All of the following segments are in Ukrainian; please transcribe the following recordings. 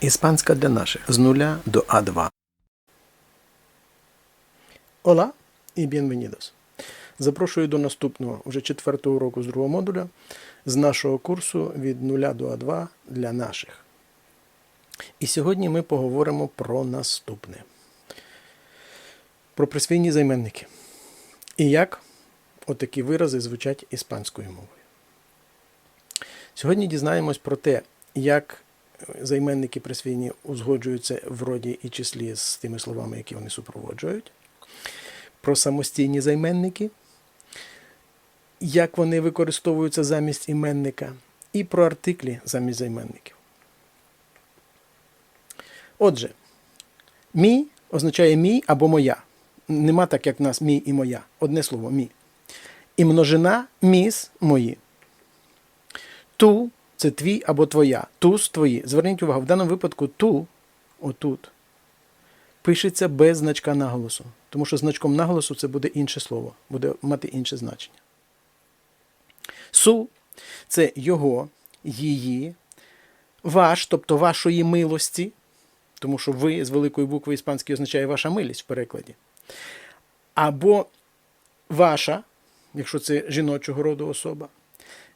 Іспанська для наших з нуля до А2. Ола і bienvenidos. Запрошую до наступного, вже четвертого уроку з другого модуля з нашого курсу від нуля до А2 для наших. І сьогодні ми поговоримо про наступне: про присвійні займенники. І як отакі вирази звучать іспанською мовою. Сьогодні дізнаємось про те, як займенники присвійні узгоджуються в роді і числі з тими словами, які вони супроводжують, про самостійні займенники, як вони використовуються замість іменника, і про артиклі замість займенників. Отже, мій означає мій або моя. Нема так, як в нас мій і моя. Одне слово мій. І множина міс мої. Ту це твій або твоя. Туз твої. Зверніть увагу, в даному випадку ту, отут, пишеться без значка наголосу. Тому що значком наголосу це буде інше слово, буде мати інше значення. Су це його, її, ваш, тобто вашої милості, тому що ви з великої букви іспанської означає ваша милість в перекладі. Або ваша, якщо це жіночого роду особа.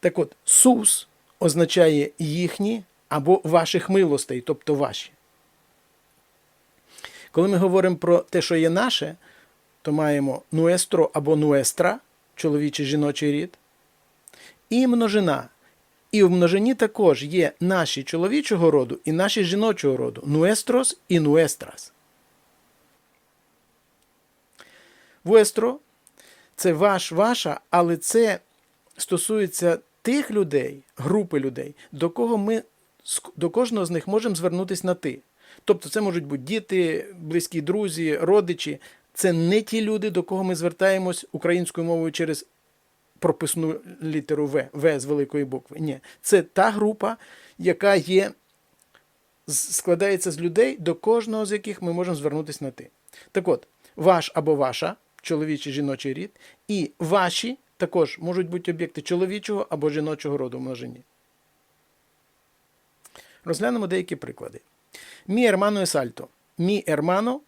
Так от, сус означає їхні або ваших милостей, тобто ваші. Коли ми говоримо про те, що є наше, то маємо nuestro або nuestra, чоловічий жіночий рід, і множина. І в множині також є наші чоловічого роду і наші жіночого роду nuestros і nuestras. Vuestro – це ваш, ваша, але це стосується тих людей, групи людей, до кого ми до кожного з них можемо звернутися на ти. Тобто це можуть бути діти, близькі друзі, родичі. Це не ті люди, до кого ми звертаємось українською мовою через прописну літеру В, В з великої букви. Ні, це та група, яка є, складається з людей, до кожного з яких ми можемо звернутися на ти. Так от, ваш або ваша, чоловічий жіночий рід, і ваші також можуть бути об'єкти чоловічого або жіночого роду в множині. Розглянемо деякі приклади. Мій ермано alto. Мій ермано,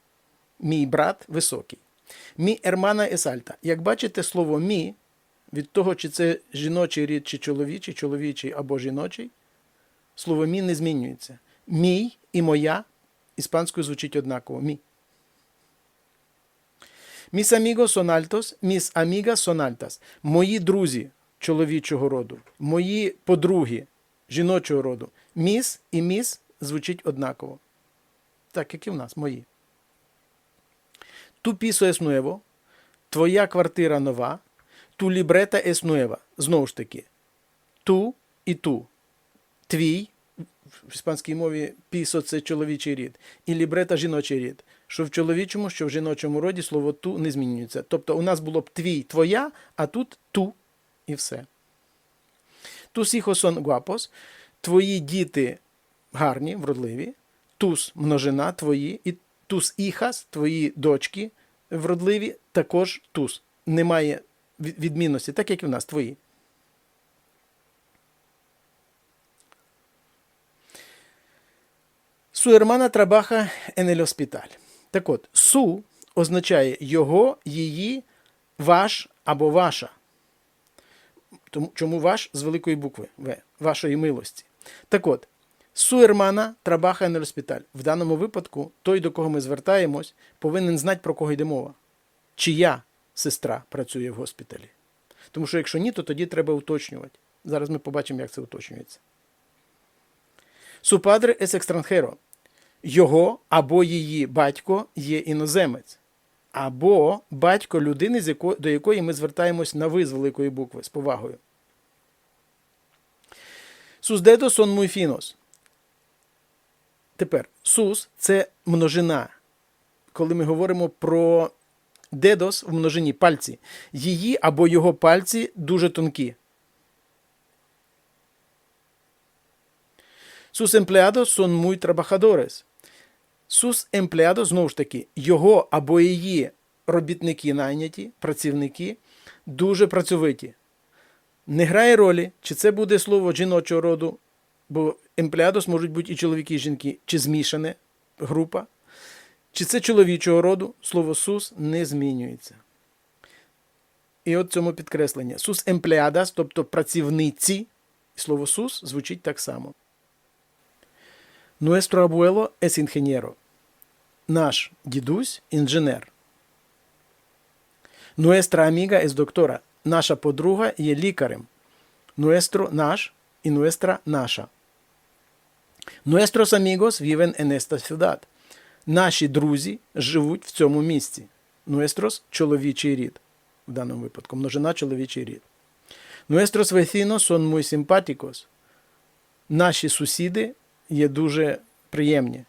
мій брат високий. Мій ермана alta. Як бачите, слово мі від того, чи це жіночий рід, чи чоловічий, чоловічий або жіночий, слово мі не змінюється. Мій і моя іспанською звучить однаково. Мі. Mis amigos son altos, mis amigas son altas. Мої друзі чоловічого роду, мої подруги жіночого роду. Міс і міс звучить однаково. Так, як і в нас, мої. Ту пісо es твоя квартира нова, ту лібрета nueva. Знову ж таки, ту і ту. Твій, в іспанській мові пісо це чоловічий рід, і лібрета жіночий рід. Що в чоловічому, що в жіночому роді слово ту не змінюється. Тобто у нас було б твій, твоя, а тут ту і все. Тус hijos гуапос, твої діти гарні, вродливі, тус множина твої, і тус іхас, твої дочки вродливі, також тус. Немає відмінності, так як і в нас твої. Su hermana trabaja en. Так от, су означає його, її, ваш або ваша. Тому, чому ваш з великої букви В, вашої милості. Так от, су ермана трабаха el. В даному випадку, той, до кого ми звертаємось, повинен знати, про кого йде мова. Чия сестра працює в госпіталі. Тому що якщо ні, то тоді треба уточнювати. Зараз ми побачимо, як це уточнюється. Su padre es його або її батько є іноземець, або батько людини, до якої ми звертаємось на ви з великої букви з повагою. Son muy finos. Тепер сус це множина. Коли ми говоримо про дедос в множині пальці, її або його пальці дуже тонкі. Sus empleados son muy trabajadores. Sus empleados, знову ж таки, його або її робітники найняті, працівники, дуже працьовиті. Не грає ролі, чи це буде слово жіночого роду, бо емплеадос можуть бути і чоловіки, і жінки, чи змішане група, чи це чоловічого роду, слово сус не змінюється. І от цьому підкреслення. Сус емплеадас, тобто працівниці, слово сус звучить так само. Nuestro abuelo es ingeniero. Наш дідусь інженер. Nuestra amiga es doctora. Наша подруга є лікарем. Nuestro наш і nuestra наша. Nuestros amigos viven en esta ciudad. Наші друзі живуть в цьому місці. Nuestros – чоловічий рід. В даному випадку множина чоловічий рід. Nuestros vecinos son muy simpáticos. Наші сусіди є дуже приємні.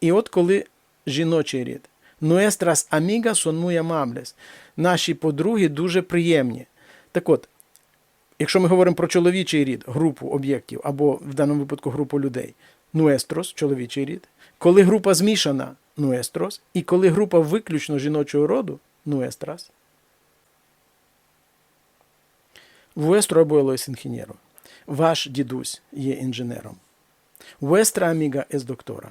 І от коли жіночий рід. Nuestras amigas son muy amables. Наші подруги дуже приємні. Так от, якщо ми говоримо про чоловічий рід, групу об'єктів, або в даному випадку групу людей, nuestros – чоловічий рід. Коли група змішана nuestros, і коли група виключно жіночого роду nuestras. Vuestro abuelo es ingeniero. Ваш дідусь є інженером. Vuestra amiga es doctora.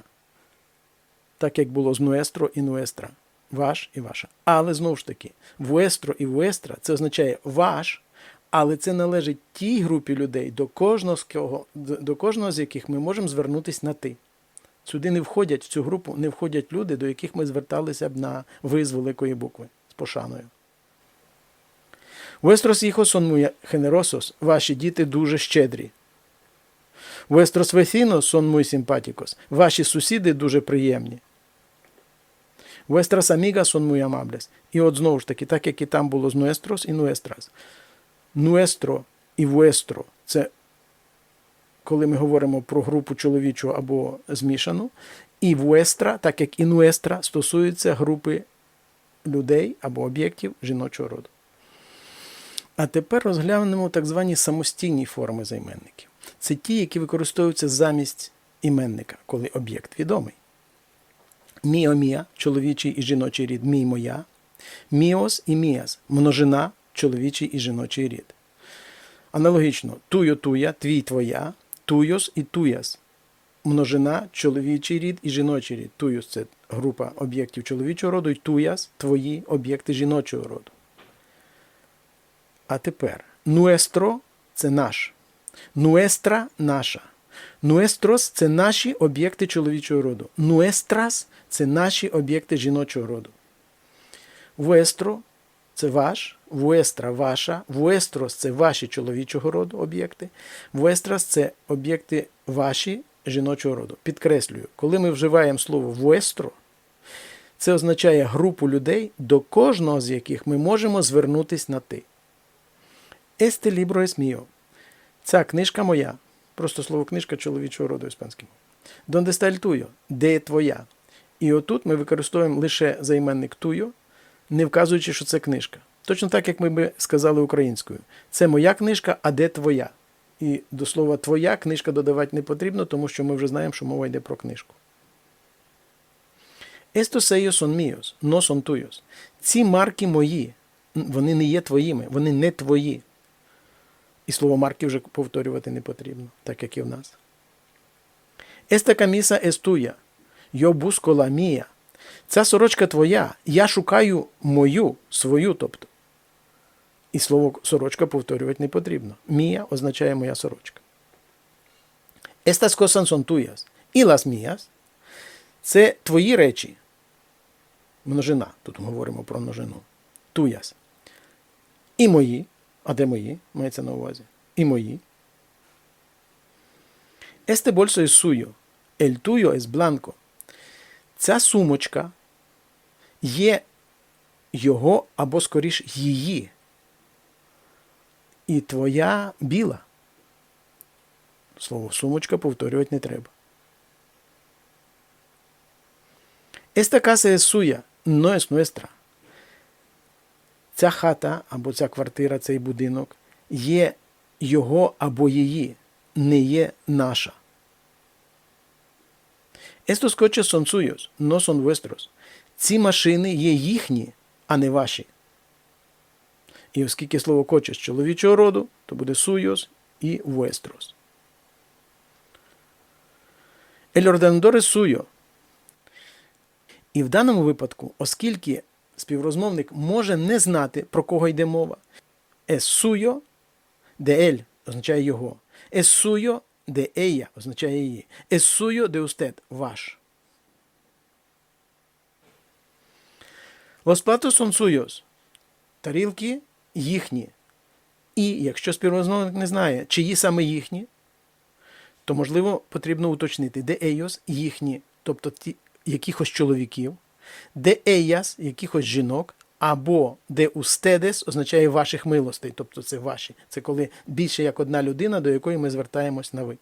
Так як було з nuestro і nuestra. Ваш і ваша. Але знову ж таки, vuestro і vuestra це означає ваш, але це належить тій групі людей, до кожного з кого, до кожного з яких ми можемо звернутися на ти. Сюди не входять, в цю групу не входять люди, до яких ми зверталися б на ви з великої букви з пошаною. Vuestros hijos son muy generosos. Ваші діти дуже щедрі. Vuestros vecinos son muy simpáticos. Ваші сусіди дуже приємні. Vuestras amigas son muy amables. І от знову ж таки, так як і там було з nuestros і nuestras. Nuestro і vuestro – це коли ми говоримо про групу чоловічу або змішану. І vuestra, так як і nuestra, стосується групи людей або об'єктів жіночого роду. А тепер розглянемо так звані самостійні форми займенників. Це ті, які використовуються замість іменника, коли об'єкт відомий. Міо мія чоловічий і жіночий рід мій моя. Міос і міас множина чоловічий і жіночий рід. Аналогічно туйо туя, твій твоя, туйос і туяс множина чоловічий рід і жіночий рід. Туйос це група об'єктів чоловічого роду, і туяс твої об'єкти жіночого роду. А тепер нуестро це наш. Нуестра наша. Нуестрос це наші об'єкти чоловічого роду. Нуестрас це наші об'єкти жіночого роду. Вуестро це ваш, вуестра ваша, вуестрос це ваші чоловічого роду об'єкти. Вуестрас це об'єкти ваші жіночого роду. Підкреслюю, коли ми вживаємо слово вуестро, це означає групу людей, до кожного з яких ми можемо звернутися на ти. Este libro es mío. Ця книжка моя. Просто слово книжка чоловічого роду іспанським. Donde está el? Де твоя? І отут ми використовуємо лише займенник туйо, не вказуючи, що це книжка. Точно так, як ми би сказали українською. Це моя книжка, а де твоя? І до слова твоя книжка додавати не потрібно, тому що ми вже знаємо, що мова йде про книжку. Estos sellos son míos, no son tuyos. Ці марки мої, вони не є твоїми, вони не твої. І слово марки вже повторювати не потрібно, так як і в нас. Es tuya. Yo busco la mía. Ця сорочка твоя. Я шукаю мою, свою, тобто. І слово сорочка повторювати не потрібно. Мія означає моя сорочка. Estas cosas son tuyas. І las mías – це твої речі. Множина. Тут ми говоримо про множину. Tuyas. І мої. А де мої? Мається на увазі. І мої. Este bolso es suyo. El tuyo es blanco. Ця сумочка є його або скоріш її. І твоя біла. Слово сумочка повторювати не треба. Esta casa es suya, no es nuestra. Ця хата або ця квартира, цей будинок є його або її, не є наша. Estos coches son suyos, no son vuestros. Ці машини є їхні, а не ваші. І оскільки слово «coches» чоловічого роду, то буде suyos і vuestros. El ordenador es suyo. І в даному випадку, оскільки співрозмовник може не знати, про кого йде мова, suyo, de él означає його. Suyo de ella означає її. Suyo de usted ваш. Los platos. Тарілки їхні. І якщо співрозмовник не знає, чиї саме їхні, то можливо потрібно уточнити, де ellos їхні, тобто ті якихось чоловіків, де ellas якихось жінок, або де ustedes означає ваших милостей, тобто це ваші. Це коли більше як одна людина, до якої ми звертаємось на ви.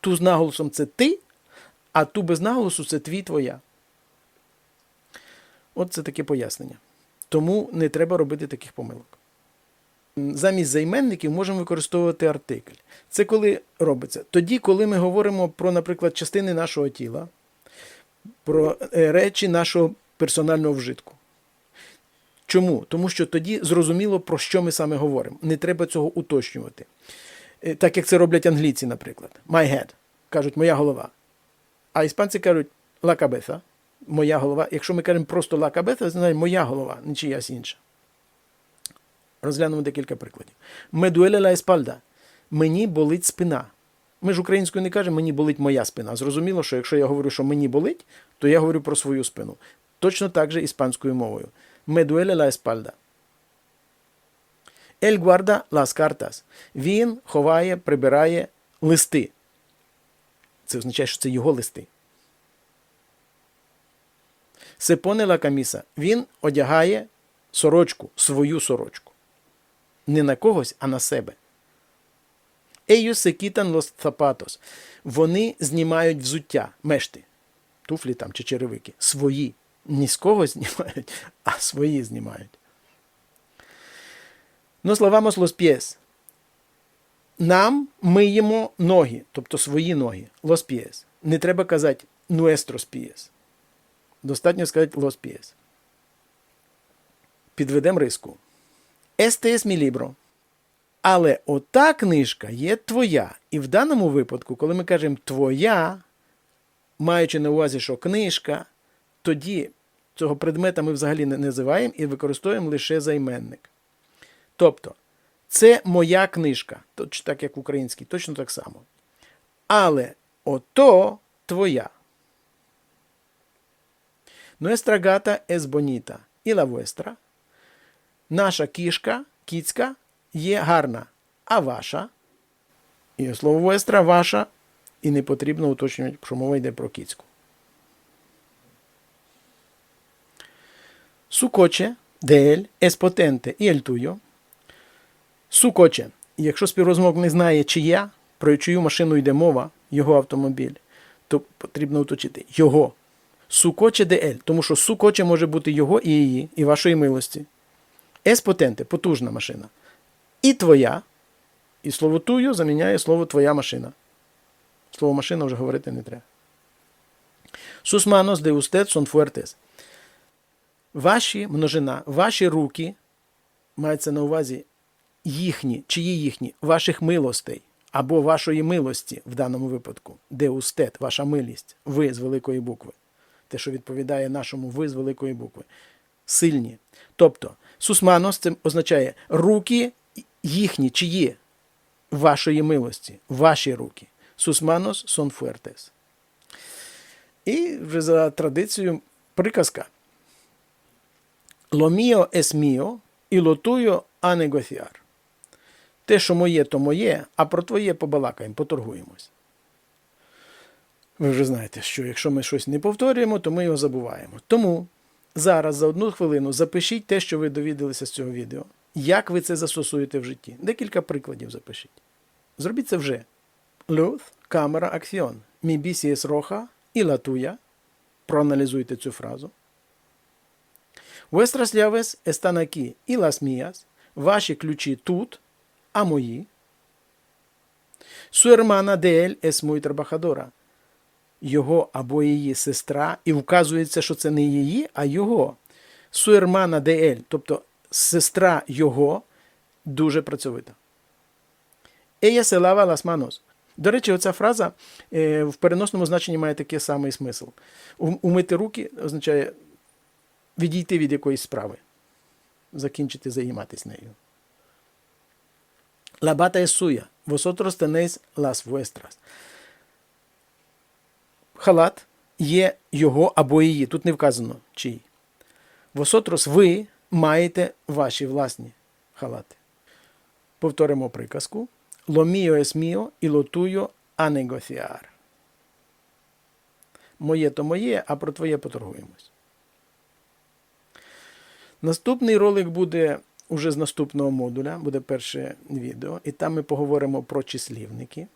Ту з наголосом це ти, а ту без наголосу це твій твоя. От це таке пояснення. Тому не треба робити таких помилок. Замість займенників можемо використовувати артикль. Це коли робиться? Тоді, коли ми говоримо про, наприклад, частини нашого тіла, про е, речі нашого персонального вжитку. Чому? Тому що тоді зрозуміло, про що ми саме говоримо. Не треба цього уточнювати. Е, Так як це роблять англійці, наприклад. My head. Кажуть, моя голова. А іспанці кажуть la cabeza. Моя голова. Якщо ми кажемо просто la cabeza, значить моя голова, не чиясь інша. Розглянемо декілька прикладів. Me duele la espalda. Мені болить спина. Ми ж українською не кажемо, мені болить моя спина. Зрозуміло, що якщо я говорю, що мені болить, то я говорю про свою спину. Точно так же іспанською мовою. Me duele la espalda. Él guarda las cartas. Він ховає, прибирає листи. Це означає, що це його листи. Se pone la camisa. Він одягає сорочку, свою сорочку. Не на когось, а на себе. Ellos se quitan los zapatos. Вони знімають взуття, мешти, туфлі там чи черевики. Свої. Не з когось знімають, а свої знімають. Nos lavamos los pies. Нам миємо ноги, тобто свої ноги. Los pies. Не треба казати nuestros pies. Достатньо сказати los pies. Підведемо риску. Este es mi libro. Але ота книжка є твоя. І в даному випадку, коли ми кажемо твоя, маючи на увазі, що книжка, тоді цього предмета ми взагалі не називаємо і використовуємо лише займенник. Тобто, це моя книжка, точ- так як в українській, точно так само. Але ото твоя. Nuestra gata es bonita. І la vuestra. Наша кішка, кіцька, є гарна. А ваша. І слово vuestra, ваша. І не потрібно уточнювати, що мова йде про кіцьку. Potente y el tuyo. Su coche. Якщо співрозмовник не знає, чия, про чию машину йде мова, його автомобіль, то потрібно уточити його. De él. Тому що coche може бути його і її, і вашої милості. Potente – потужна машина. І твоя. І слово тую заміняє слово твоя машина. Слово машина вже говорити не треба. Sus manos de usted son. Ваші множина, ваші руки, мається на увазі їхні, чиї їхні, ваших милостей або вашої милості в даному випадку, де устет, ваша милість, ви з великої букви. Те, що відповідає нашому ви з великої букви. Сильні. Тобто, сусманос це означає руки їхні, чиї вашої милості, ваші руки. Сусманос сон фуертес. І вже за традицією приказка. Mío es mío, і a negociar. Те, що моє, то моє, а про твоє побалакаємо, поторгуємось. Ви вже знаєте, що якщо ми щось не повторюємо, то ми його забуваємо. Тому зараз за одну хвилину запишіть те, що ви довідалися з цього відео. Як ви це застосуєте в житті? Декілька прикладів запишіть. Зробіть це вже. Luz, камера, bici es roja і tuya. Проаналізуйте цю фразу. Vuestras llaves están aquí mías. Ваші ключі тут, а мої. Su hermana de él. Його або її сестра, і вказується, що це не її, а його. De él, тобто сестра його, дуже працьовита. Ella se lava las manos. До речі, оця фраза е, в переносному значенні має такий самий смисл. Умити руки означає відійти від якоїсь справи, закінчити займатися нею. La bata es suya. Vosotros tenéis las vuestras. Халат є його або її. Тут не вказано чий. Vosotros ви маєте ваші власні халати. Повторимо приказку. Mío y lo a negociar. Моє то моє, а про твоє поторгуємось. Наступний ролик буде уже з наступного модуля, буде перше відео, і там ми поговоримо про числівники.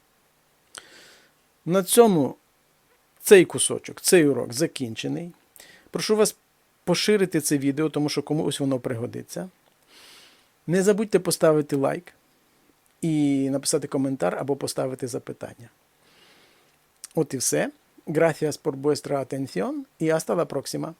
На цьому цей кусочок, цей урок закінчений. Прошу вас поширити це відео, тому що комусь воно пригодиться. Не забудьте поставити лайк і написати коментар або поставити запитання. От і все. Gracias por vuestra atención y hasta la próxima.